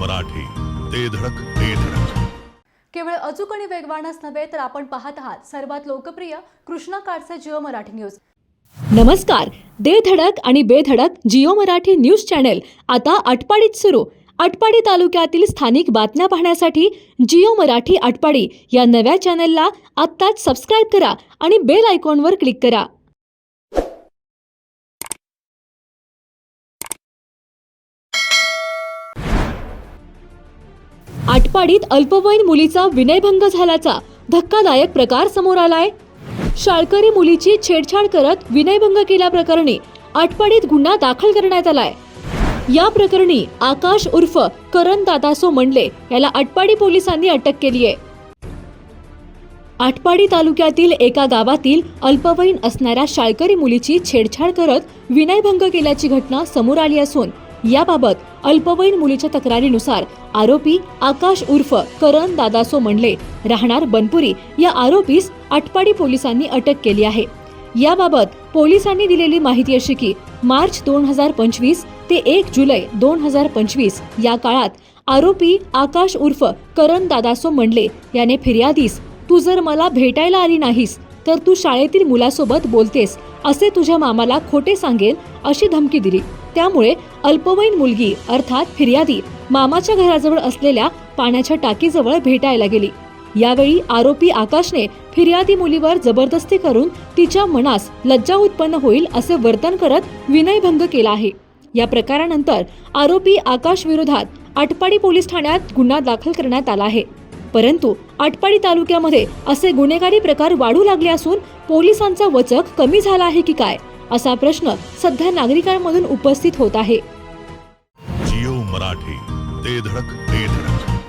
मराठी ते धडक ते धडक. केवळ अचूक आणि वेगवानच नव्हे तर आपण पाहत आहात सर्वात लोकप्रिय कृष्णा काडचे जिओ मराठी न्यूज. नमस्कार. दे धडक आणि बेधडक जिओ मराठी न्यूज चॅनेल. आता आटपाडीत सुरू. आटपाडी तालुक्यातील स्थानिक बातम्या पाहण्यासाठी जिओ मराठी आटपाडी या नव्या चॅनेलला आत्ताच सबस्क्राईब करा आणि बेल आयकॉनवर क्लिक करा. आटपाडीत अल्पवयीन मुलीचा विनयभंग झाल्याचा धक्कादायक प्रकार समोर आलाय. शाळकरी मुलीची छेडछाड करत विनयभंग केल्याप्रकरणी आटपाडीत गुन्हा दाखल करण्यात आलाय. या प्रकरणी आकाश उर्फ करण दादासो मंडले याला आटपाडी पोलिसांनी अटक केली आहे. आटपाडी तालुक्यातील एका गावातील अल्पवयीन असणाऱ्या शाळकरी मुलीची छेडछाड करत विनयभंग केल्याची घटना समोर आली असून याबाबत अल्पवयीन मुलीच्या तक्रारीनुसार आरोपी आकाश उर्फ करण दादासो मंडले राहणार बनपुरी या आरोपीस आटपाडी पोलिसांनी अटक केली आहे. याबाबत पोलिसांनी दिलेली माहिती अशी की मार्च दोन हजार पंचवीस ते एक जुलै दोन हजार पंचवीस या काळात आरोपी आकाश उर्फ करण दादासो मंडले याने फिर्यादीस तू जर मला भेटायला आली नाहीस तर तू शाळेतील मुलासोबत बोलतेस असे तुझ्या मामाला खोटे सांगेन अशी धमकी दिली. त्यामुळे अल्पवयीन मुलगी अर्थात फिर्यादी मामाच्या घराजवळ असलेल्या पाण्याच्या टाकीजवळ भेटायला गेली. यावेळी आरोपी आकाशने फिर्यादी मुलीवर जबरदस्ती करून तिच्या मनास लज्जा उत्पन्न होईल असे वर्तन करत विनयभंग केला आहे. या प्रकारानंतर आरोपी आकाश विरोधात आटपाडी पोलीस ठाण्यात गुन्हा दाखल करण्यात आला आहे. परंतु आटपाडी तालुक्यामध्ये असे गुन्हेगारी प्रकार वाढू लागले असून पोलिसांचा वचक कमी झाला आहे की काय? असा प्रश्न सध्या नागरिकांमधून उपस्थित होत आहे. जिओ मराठी ते धडक ते धडक.